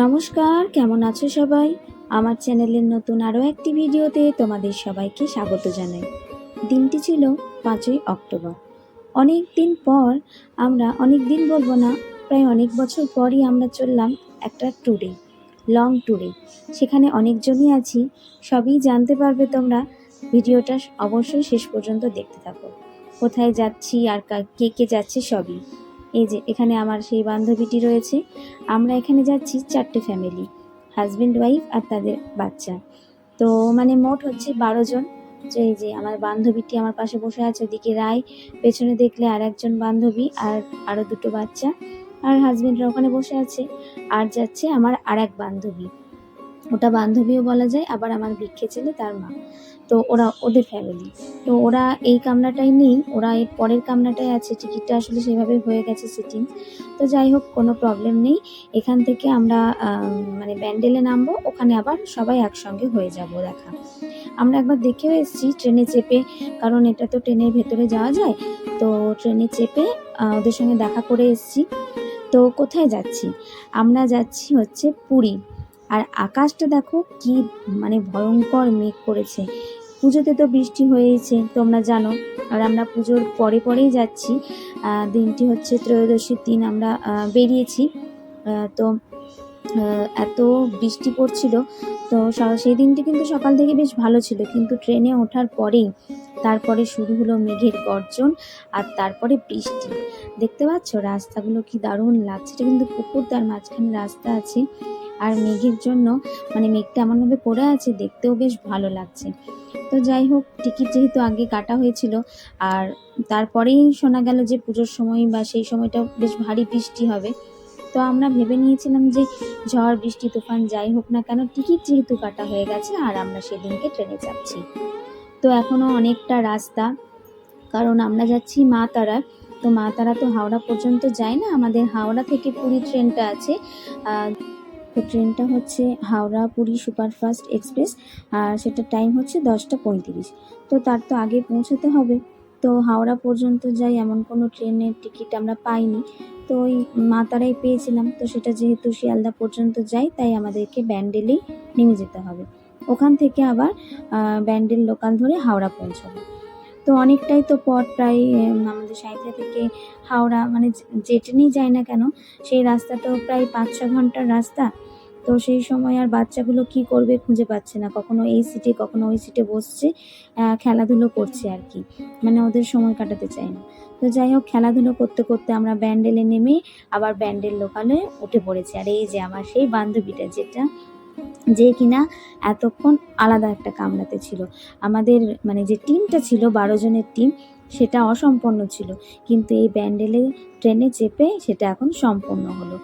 নমস্কার, কেমন আছো সবাই? আমার চ্যানেলের নতুন আরও একটি ভিডিওতে তোমাদের সবাইকে স্বাগত জানাই। দিনটি ছিল পাঁচই অক্টোবর। অনেক দিন পর আমরা, অনেক দিন বলব না, প্রায় অনেক বছর পরই আমরা চললাম একটা ট্যুরে, লং ট্যুরে। সেখানে অনেকজনই আছি, সবই জানতে পারবে তোমরা। ভিডিওটা অবশ্যই শেষ পর্যন্ত দেখতে থাকো। কোথায় যাচ্ছি, আর কে কে যাচ্ছে সবই। এই যে, এখানে আমার সেই বান্ধবীটি রয়েছে। আমরা এখানে যাচ্ছি চারটে ফ্যামিলি হাজব্যান্ড ওয়াইফ আর তাদের বাচ্চা। তো মানে মোট হচ্ছে বারো জন। এই যে, আমার বান্ধবীটি আমার পাশে বসে আছে, ওদিকে রায়। পেছনে দেখলে আর একজন বান্ধবী আর আরও দুটো বাচ্চা। আর হাজব্যান্ডরা ওখানে বসে আছে। আর যাচ্ছে আমার আর এক বান্ধবী। ওটা বান্ধবীও বলা যায়, আবার আমার ভিক্ষে ছেলে তার মা। তো ওরা ওদের ফ্যামিলি তো ওরা এই কামরাটাই নেই, ওরা এর পরের কামরাটাই আছে টিকিটটা আসলে সেভাবে হয়ে গেছে সিটিং তো যাই হোক, কোনো প্রবলেম নেই। এখান থেকে আমরা মানে ব্যান্ডেলে নামবো, ওখানে আবার সবাই একসঙ্গে হয়ে যাব দেখা। আমরা একবার দেখেও এসেছি ট্রেনে চেপে, কারণ এটা তো ট্রেনের ভেতরে যাওয়া যায়। তো ট্রেনে চেপে ওদের সঙ্গে দেখা করে এসেছি। তো কোথায় যাচ্ছি? আমরা যাচ্ছি হচ্ছে পুরী। আর আকাশটা দেখো কি মানে ভয়ঙ্কর মেঘ করেছে। পুজোতে তো বৃষ্টি হয়েছে, তোমরা জানো। আর আমরা পুজোর পরে পরেই যাচ্ছি। দিনটি হচ্ছে ত্রয়োদশীর দিন, আমরা বেরিয়েছি। তো এত বৃষ্টি পড়ছিল, তো সেই দিনটি কিন্তু সকাল থেকে বেশ ভালো ছিল। কিন্তু ট্রেনে ওঠার পরেই তারপরে শুরু হলো মেঘের গর্জন আর তারপরে বৃষ্টি। দেখতে পাচ্ছ রাস্তাগুলো কি দারুণ লাগছে। এটা কিন্তু পুকুর, তার মাঝখানে রাস্তা আছে। আর মেঘের জন্য মানে মেঘটা এমনভাবে পড়ে আছে, দেখতেও বেশ ভালো লাগছে। তো যাই হোক, টিকিট যেহেতু আগে কাটা হয়েছিল, আর তারপরেই শোনা গেল যে পুজোর সময় বা সেই সময়টা বেশ ভারী বৃষ্টি হবে। তো আমরা ভেবে নিয়েছিলাম যে ঝড়, বৃষ্টি, তুফান যাই হোক না কেন, টিকিট যেহেতু কাটা হয়ে গেছে, আর আমরা সেদিনকে ট্রেনে যাচ্ছি। তো এখনও অনেকটা রাস্তা, কারণ আমরা যাচ্ছি মা তারা তো মা তারা তো হাওড়া পর্যন্ত যায় না, আমাদের হাওড়া থেকে পুরী ট্রেনটা আছে। তো ট্রেনটা হচ্ছে হাওড়া পুরী সুপারফাস্ট এক্সপ্রেস আর সেটার টাইম হচ্ছে দশটা পঁয়ত্রিশ। তো তার তো আগে পৌঁছাতে হবে। তো হাওড়া পর্যন্ত যাই, এমন কোনো ট্রেনের টিকিট আমরা পাইনি। তো ওই মাতারাই পেয়েছিলাম। তো সেটা যেহেতু শিয়ালদা পর্যন্ত যাই, তাই আমাদেরকে ব্যান্ডেলেই নেমে যেতে হবে। ওখান থেকে আবার ব্যান্ডেল লোকাল ধরে হাওড়া পৌঁছাবো। তো অনেকটাই তো পথ প্রায় আমাদের সাঁইথিয়া থেকে হাওড়া মানে যে- যায় না কেন, সেই রাস্তাটাও প্রায় পাঁচ ছ ঘণ্টার রাস্তা। তো সেই সময় আর বাচ্চাগুলো কি করবে খুঁজে পাচ্ছে না। কখনো এই সিটে, কখনো ওই সিটে বসছে খেলাধুলো করছে আর কি। মানে ওদের সময় কাটাতে চায় না। তো যাই হোক, খেলাধুলো করতে করতে আমরা ব্যান্ডেলে নেমে আবার ব্যান্ডেল লোকালে উঠে পড়েছি। আর এই যে আমার সেই বান্ধবীটা, যেটা যে কিনা এতক্ষণ আলাদা একটা কামরাতে ছিল। আমাদের মানে যে টিমটা ছিল, বারো জনের টিম, সেটা অসম্পন্ন ছিল। কিন্তু এই ব্যান্ডেলে ট্রেনে চেপে সেটা এখন সম্পন্ন হলো।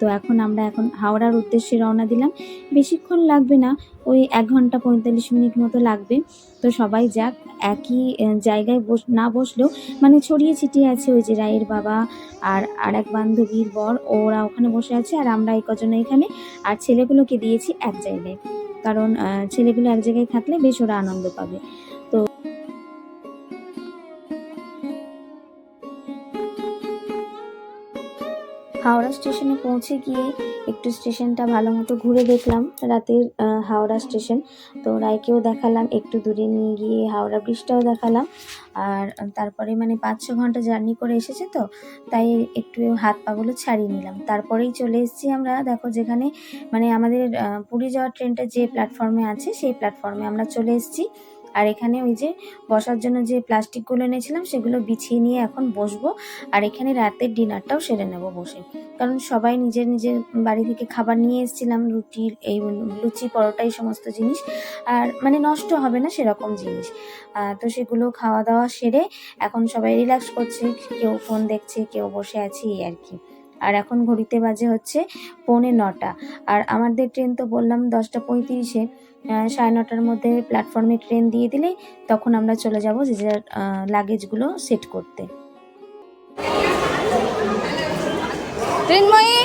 তো এখন আমরা এখন হাওড়ার উদ্দেশ্যে রওনা দিলাম। বেশিক্ষণ লাগবে না, ওই এক ঘণ্টা পঁয়তাল্লিশ মিনিট মতো লাগবে। তো সবাই যাক, একই জায়গায় বস, না বসলেও মানে ছড়িয়ে ছিটিয়ে আছে ওই যে রায়ের বাবা আর আর এক বান্ধবীর বর, ওরা ওখানে বসে আছে আর আমরা এই কজন এখানে। আর ছেলেগুলোকে দিয়েছি এক জায়গায়। কারণ ছেলেগুলো এক জায়গায় থাকলে বেশ ওরা আনন্দ পাবে। হাওড়া স্টেশনে পৌঁছে গিয়ে একটু স্টেশনটা ভালো মতো ঘুরে দেখলাম। রাতের হাওড়া স্টেশন। তো রায়কেও দেখালাম, একটু দূরে নিয়ে গিয়ে হাওড়া ব্রিজটাও দেখালাম। আর তারপরে মানে পাঁচ, ছ ঘণ্টা জার্নি করে এসেছে তো, তাই একটু হাত পাগুলো ছাড়িয়ে নিলাম। তারপরেই চলে এসেছি আমরা, দেখো যেখানে মানে আমাদের পুরী যাওয়ার ট্রেনটা যে প্ল্যাটফর্মে আছে, সেই প্ল্যাটফর্মে আমরা চলে এসেছি। আর এখানে ওই যে বসার জন্য যে প্লাস্টিকগুলো এনেছিলাম, সেগুলো বিছিয়ে নিয়ে এখন বসবো। আর এখানে রাতের ডিনারটাও সেরে নেব বসে। কারণ সবাই নিজের নিজের বাড়ি থেকে খাবার নিয়ে এসেছিলাম, রুটি, এই লুচি, পরোটা, এই সমস্ত জিনিস। আর মানে নষ্ট হবে না সেরকম জিনিস। তো সেগুলো খাওয়া দাওয়া সেরে এখন সবাই রিল্যাক্স করছে, কেউ ফোন দেখছে, কেউ বসে আছে, এই আর কি। আর এখন ঘড়িতে বাজে হচ্ছে পৌনে নটা। আর আমাদের ট্রেন তো বললাম দশটা পঁয়ত্রিশে। সাড়ে নটার মধ্যে প্ল্যাটফর্মে ট্রেন দিয়ে দিলে তখন আমরা চলে যাব যে যার লাগেজগুলো সেট করতে। তৃন্ময়ী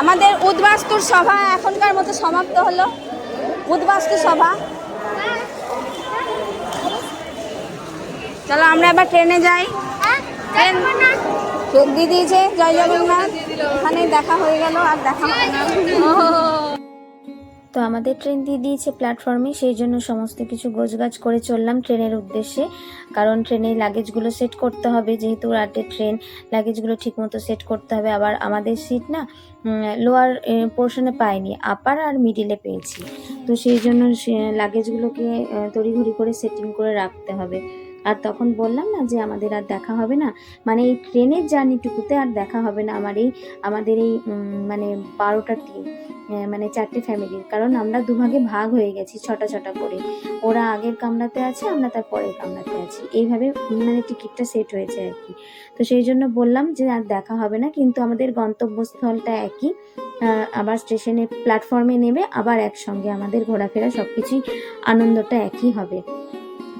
আমাদের উদ্বাস্তুর সভা এখনকার মতো সমাপ্ত হলো। উদ্বাস্তু সভা। চলো আমরা এবার ট্রেনে যাই। ট্রেন কেক দিয়ে দিয়েছে জয় জগন্নাথ। এখানে দেখা হয়ে গেল আর দেখা হয় না। তো আমাদের ট্রেন দিয়ে দিয়েছে প্ল্যাটফর্মে সেই জন্য সমস্ত কিছু গোছগাছ করে চললাম ট্রেনের উদ্দেশ্যে। কারণ ট্রেনের লাগেজগুলো সেট করতে হবে, যেহেতু রাতের ট্রেন লাগেজগুলো ঠিকমতো সেট করতে হবে। আবার আমাদের সিট না লোয়ার পোর্শনে পাইনি আপার আর মিডিলে পেয়েছি। তো সেই জন্য লাগেজগুলোকে তড়িঘড়ি করে সেটিং করে রাখতে হবে। আর তখন বললাম না যে আমাদের আর দেখা হবে না। মানে এই ট্রেনের জার্নিটুকুতে আর দেখা হবে না আমার এই, আমাদের এই মানে বারোটা টিম মানে চারটে ফ্যামিলির কারণ আমরা দুভাগে ভাগ হয়ে গেছি ছটা ছটা করে। ওরা আগের কামরাতে আছে, আমরা তার পরের কামরাতে আছি। এইভাবে মানে টিকিটটা সেট হয়েছে আর কি। তো সেই জন্য বললাম যে আর দেখা হবে না, কিন্তু আমাদের গন্তব্যস্থলটা একই। আবার স্টেশনে প্ল্যাটফর্মে নেবে আবার একসঙ্গে আমাদের ঘোরাফেরা সব কিছুই আনন্দটা একই হবে।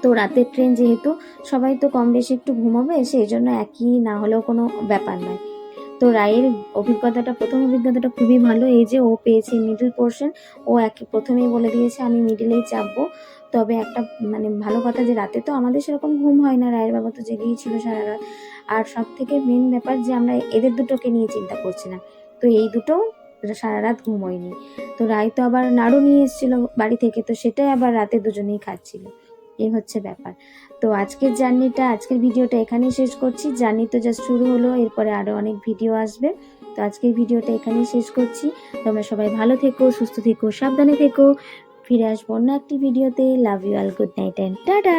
তো রাতের ট্রেন যেহেতু, সবাই তো কম বেশি একটু ঘুমাবে, সেই জন্য একই না হলেও কোনো ব্যাপার নয়। তো রায়ের অভিজ্ঞতাটা, প্রথম অভিজ্ঞতাটা খুবই ভালো, এই যে ও পেয়েছে মিডল পোর্শন ও এক, প্রথমেই বলে দিয়েছে, আমি মিডিলেই চাপবো। তবে একটা মানে ভালো কথা যে রাতে তো আমাদের সেরকম ঘুম হয় না, রায়ের বাবা তো জেগেই ছিল সারা রাত। আর সব থেকে মেন ব্যাপার যে আমরা এদের দুটোকে নিয়ে চিন্তা করছি না তো এই দুটো সারা রাত ঘুমোয়নি। তো রায় তো আবার নাড়ু নিয়ে এসেছিল বাড়ি থেকে, তো সেটাই আবার রাতে দুজনেই খাচ্ছিল। এই হচ্ছে ব্যাপার। তো আজকের জার্নিটা, আজকের ভিডিওটা এখানেই শেষ করছি। জার্নি তো জাস্ট শুরু হলো, এরপরে আরও অনেক ভিডিও আসবে। তো আজকের ভিডিওটা এখানেই শেষ করছি। তোমরা সবাই ভালো থেকো, সুস্থ থেকো, সাবধানে থেকো। ফিরে আসব অন্য একটি ভিডিওতে। Love you all good night and tata